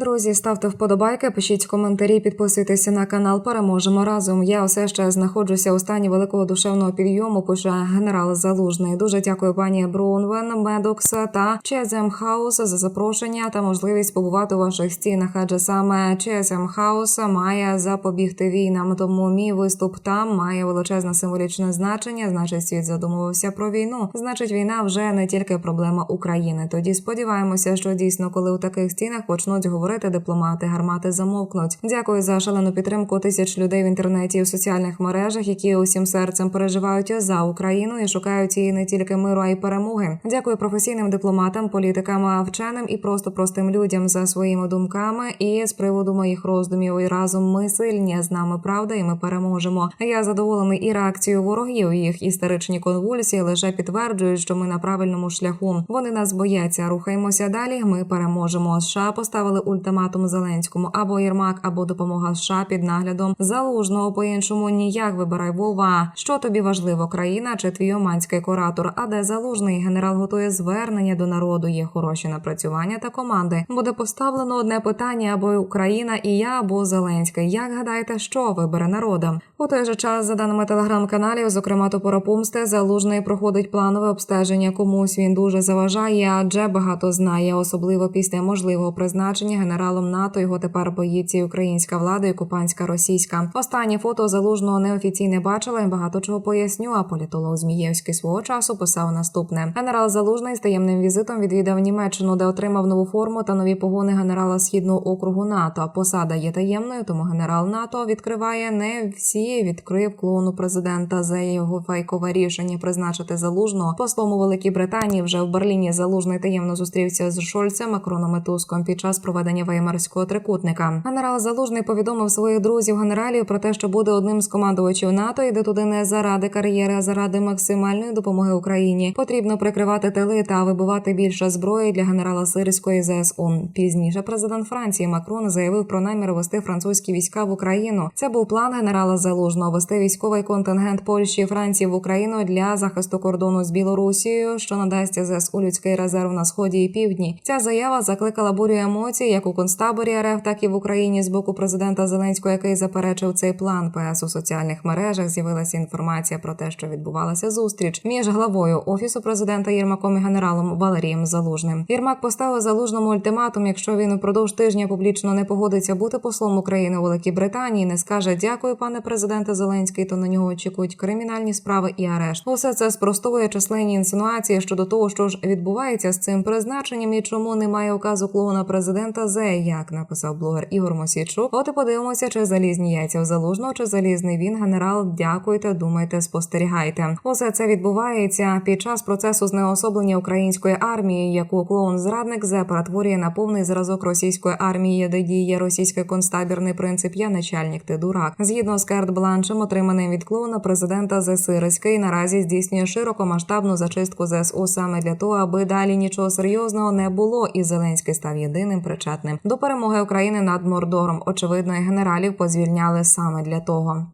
Друзі, ставте вподобайки, пишіть коментарі, підписуйтеся на канал. Переможемо разом. Я все ще знаходжуся у стані великого душевного підйому. Пише генерал Залужний. Дуже дякую пані Браунвен, Медокс та ЧСМ Хаус за запрошення та можливість побувати у ваших стінах. Адже саме ЧСМ Хаус має запобігти війнам. Тому мій виступ там має величезне символічне значення. Значить, світ задумувався про війну. Значить, війна вже не тільки проблема України. Тоді сподіваємося, що дійсно, коли у таких стінах почнуть говорити дипломати, гармати замовкнуть. Дякую за шалену підтримку тисяч людей в інтернеті і у соціальних мережах, які усім серцем переживають за Україну і шукають її не тільки миру, а й перемоги. Дякую професійним дипломатам, політикам, вченим і просто простим людям за своїми думками і з приводу моїх роздумів. І разом ми сильні з нами правда, і ми переможемо. Я задоволений і реакцією ворогів. Їх істеричні конвульсії лише підтверджують, що ми на правильному шляху. Вони нас бояться. Рухаємося далі. Ми переможемо. США поставили ультиматум Зеленському або Єрмак, або допомога США під наглядом залужного. По іншому ніяк вибирай Вова. Що тобі важливо, країна чи твій оманський куратор? А де залужний генерал готує звернення до народу? Є хороші напрацювання та команди. Буде поставлено одне питання або Україна і я, або Зеленський. Як гадаєте, що вибере народом? У той же час, за даними телеграм-каналів, зокрема топора помсти, залужний проходить планове обстеження. Комусь він дуже заважає, адже багато знає, особливо після можливого призначення генералом НАТО. Його тепер боїться українська влада, і окупантська російська. Останнє фото залужного неофіційне бачила і багато чого поясню. А політолог Змієвський свого часу писав наступне: генерал Залужний з таємним візитом відвідав Німеччину, де отримав нову форму та нові погони генерала східного округу НАТО. Посада є таємною, тому генерал НАТО відкриває не всі. Відкрив клоуну президента за його фейкове рішення призначити залужного послом у Великій Британії. Вже в Берліні залужний таємно зустрівся з Шольцем, Макроном і Туском під час проведення Веймарського трикутника. Генерал Залужний повідомив своїх друзів генералів про те, що буде одним з командувачів НАТО. Йде туди не заради кар'єри, а заради максимальної допомоги Україні. Потрібно прикривати тили та вибивати більше зброї для генерала Сирської ЗСУ. Пізніше президент Франції Макрон заявив про намір вести французькі війська в Україну. Це був план генерала Залужного вести військовий контингент Польщі і Франції в Україну для захисту кордону з Білорусією, що надасть ЗСУ людський резерв на сході і півдні. Ця заява закликала бурю емоцій як у концтаборі РФ, так і в Україні з боку президента Зеленського, який заперечив цей план. ПС у соціальних мережах з'явилася інформація про те, що відбувалася зустріч між главою офісу президента Єрмаком і генералом Валерієм Залужним. Єрмак поставив залужному ультиматум. Якщо він упродовж тижня публічно не погодиться бути послом України у Великій Британії, не скаже дякую, пане президенте Зеленський, то на нього очікують кримінальні справи і арешт. Усе це спростовує численні інсинуації щодо того, що ж відбувається з цим призначенням і чому немає указу клоуна президента Зе, як написав блогер Ігор Мосійчук. От і подивимося, чи залізні яйця в залужного, чи залізний він генерал. Дякуйте, думайте, спостерігайте. Усе це відбувається під час процесу знеособлення української армії, яку клоун зрадник Зе перетворює на повний зразок російської армії, де діє російський концтабірний принцип Я начальник, ти дурак. Згідно з карт бланшем, отриманим від клоуна президента Зе Сирський, наразі здійснює широкомасштабну зачистку ЗСУ саме для того, аби далі нічого серйозного не було, і Зеленський став єдиним причетним до перемоги України над Мордором. Очевидно, і генералів позвільняли саме для того.